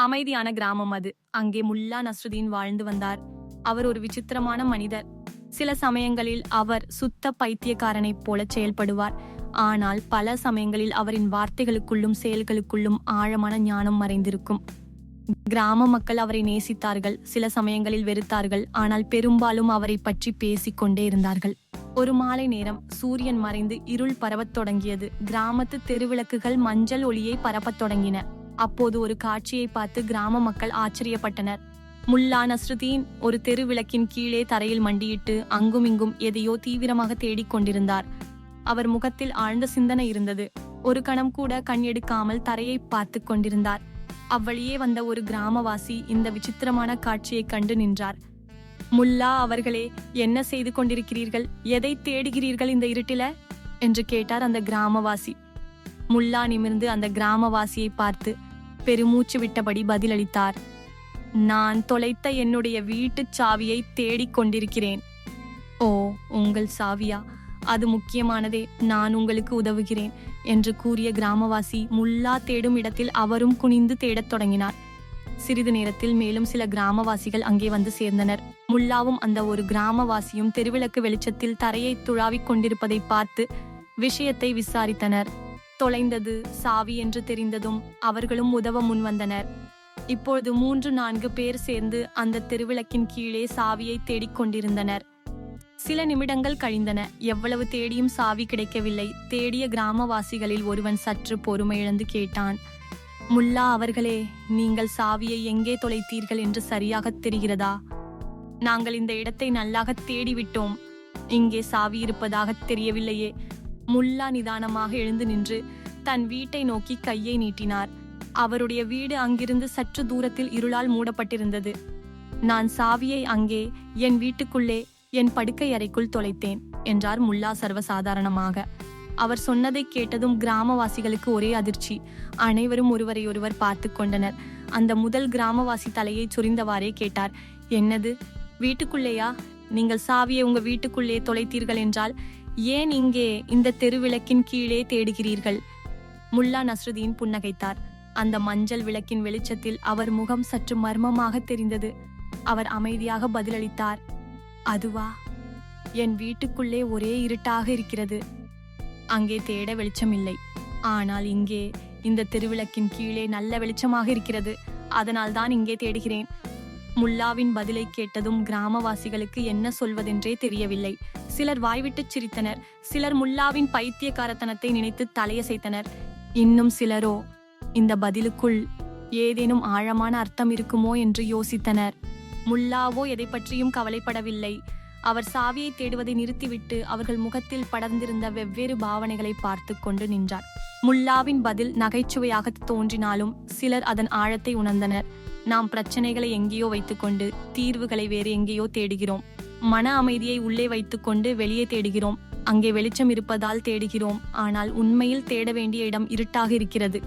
அமைதியான கிராமம் அது. அங்கே முல்லா நஸ்ருதீன் வாழ்ந்து வந்தார். அவர் ஒரு விசித்திரமான மனிதர். சில சமயங்களில் அவர் சுத்த பைத்தியக்காரனைப் போல செயல்படுவார். ஆனால் பல சமயங்களில் அவரின் வார்த்தைகளுக்குள்ளும் செயல்களுக்குள்ளும் ஆழமான ஞானம் மறைந்திருக்கும். கிராம மக்கள் அவரை நேசித்தார்கள் சில சமயங்களில் வெறுத்தார்கள் ஆனால் பெரும்பாலும் அவரை பற்றி பேசிக் கொண்டே இருந்தார்கள். ஒரு மாலை நேரம் சூரியன் மறைந்து இருள் பரவத் தொடங்கியது. கிராமத்து தெருவிளக்குகள் மஞ்சள் ஒளியை பரப்பத் தொடங்கின. அப்போது ஒரு காட்சியை பார்த்து கிராம மக்கள் ஆச்சரியப்பட்டனர். முல்லா நஸ்ருதீன் ஒரு தெருவிளக்கின் கீழே தரையில் மண்டியிட்டு அங்குமிங்கும் எதையோ தீவிரமாக தேடிக் கொண்டிருந்தார். அவர் முகத்தில் ஆழ்ந்த சிந்தனை இருந்தது. ஒரு கணம் கூட கண் எடுக்காமல் தரையை பார்த்து கொண்டிருந்தார். அவ்வழியே வந்த ஒரு கிராமவாசி இந்த விசித்திரமான காட்சியைக் கண்டு நின்றார். முல்லா அவர்களே என்ன செய்து கொண்டிருக்கிறீர்கள்? எதை தேடுகிறீர்கள் இந்த இருட்டில? என்று கேட்டார் அந்த கிராமவாசி. முல்லா நிமிர்ந்து அந்த கிராமவாசியை பார்த்து பெருமூச்சு விட்டபடி பதிலளித்தார். நான் தொலைத்த என்னுடைய வீட்டுச் சாவியை தேடிக் கொண்டிருக்கிறேன். ஓ உங்கள் சாவியா? அது முக்கியமானதே. நான் உங்களுக்கு உதவுகிறேன் என்று கூறிய கிராமவாசி முல்லா தேடும் இடத்தில் அவரும் குனிந்து தேடத் தொடங்கினார். சிறிது நேரத்தில் மேலும் சில கிராமவாசிகள் அங்கே வந்து சேர்ந்தனர். முல்லாவும் அந்த ஒரு கிராமவாசியும் தெருவிளக்கு வெளிச்சத்தில் தரையை துழாவிக் கொண்டிருப்பதை பார்த்து விஷயத்தை விசாரித்தனர். தொலைந்தது சாவி என்று தெரிந்ததும் அவர்களும் உதவ முன்வந்தனர். இப்பொழுது மூன்று நான்கு பேர் சேர்ந்து அந்த தெருவிளக்கின் கீழே சாவியை தேடிக் கொண்டிருந்தனர். சில நிமிடங்கள் கழிந்தன. எவ்வளவு தேடியும் சாவி கிடைக்கவில்லை. தேடிய கிராமவாசிகளில் ஒருவன் சற்று பொறுமையிழந்து கேட்டான் முல்லா அவர்களே நீங்கள் சாவியை எங்கே தொலைத்தீர்கள் என்று சரியாகத் தெரிகிறதா? நாங்கள் இந்த இடத்தை நல்லாக தேடிவிட்டோம். இங்கே சாவி இருப்பதாக தெரியவில்லையே. முல்லா நிதானமாக எழுந்து நின்று தன் வீட்டை நோக்கி கையை நீட்டினார். அவருடைய வீடு அங்கிருந்து சற்று தூரத்தில் இருளால் மூடப்பட்டிருந்தது. நான் சாவியை அங்கே என் வீட்டுக்குள்ளே என் படுக்கை அறைக்குள் தொலைத்தேன் என்றார் முல்லா சர்வசாதாரணமாக. அவர் சொன்னதை கேட்டதும் கிராமவாசிகளுக்கு ஒரே அதிர்ச்சி. அனைவரும் ஒருவரையொருவர் பார்த்து கொண்டனர். அந்த முதல் கிராமவாசி தலையை சுரிந்தவாறே கேட்டார் என்னது? வீட்டுக்குள்ளேயா? நீங்கள் சாவியை உங்க வீட்டுக்குள்ளே தொலைத்தீர்கள் என்றால் ஏன் இங்கே இந்த தெருவிளக்கின் கீழே தேடுகிறீர்கள்? முல்லா நஸ்ருதீன் புன்னகைத்தார். அந்த மஞ்சள் விளக்கின் வெளிச்சத்தில் அவர் முகம் சற்று மர்மமாக தெரிந்தது. அவர் அமைதியாக பதிலளித்தார். அதுவா? என் வீட்டுக்குள்ளே ஒரே இருட்டாக இருக்கிறது. அங்கே தேட வெளிச்சம் இல்லை ஆனால் இங்கே இந்த திருவிளக்கின் கீழே நல்ல வெளிச்சமாக இருக்கிறது. அதனால் தான் இங்கே தேடுகிறேன். முல்லாவின் பதிலை கேட்டதும் கிராமவாசிகளுக்கு என்ன சொல்வதென்றே தெரியவில்லை. சிலர் வாய்விட்டுச் சிரித்தனர். சிலர் முல்லாவின் பைத்தியக்காரத்தனத்தை நினைத்து தலையசைத்தனர். இன்னும் சிலரோ இந்த பதிலுக்குள் ஏதேனும் ஆழமான அர்த்தம் இருக்குமோ? என்று யோசித்தனர். முல்லாவோ எதை பற்றியும் கவலைப்படவில்லை. அவர் சாவியை தேடுவதை நிறுத்திவிட்டு அவர்கள் முகத்தில் படர்ந்திருந்த வெவ்வேறு பாவனைகளை பார்த்து கொண்டு நின்றார். முல்லாவின் பதில் நகைச்சுவையாக தோன்றினாலும் சிலர் அதன் ஆழத்தை உணர்ந்தனர். நாம் பிரச்சனைகளை எங்கேயோ வைத்துக்கொண்டு தீர்வுகளை வேறு எங்கேயோ தேடுகிறோம். மன அமைதியை உள்ளே வைத்துக்கொண்டு வெளியே தேடுகிறோம். அங்கே வெளிச்சம் இருப்பதால் தேடுகிறோம். ஆனால் உண்மையில் தேட வேண்டிய இடம் இருட்டாக இருக்கிறது.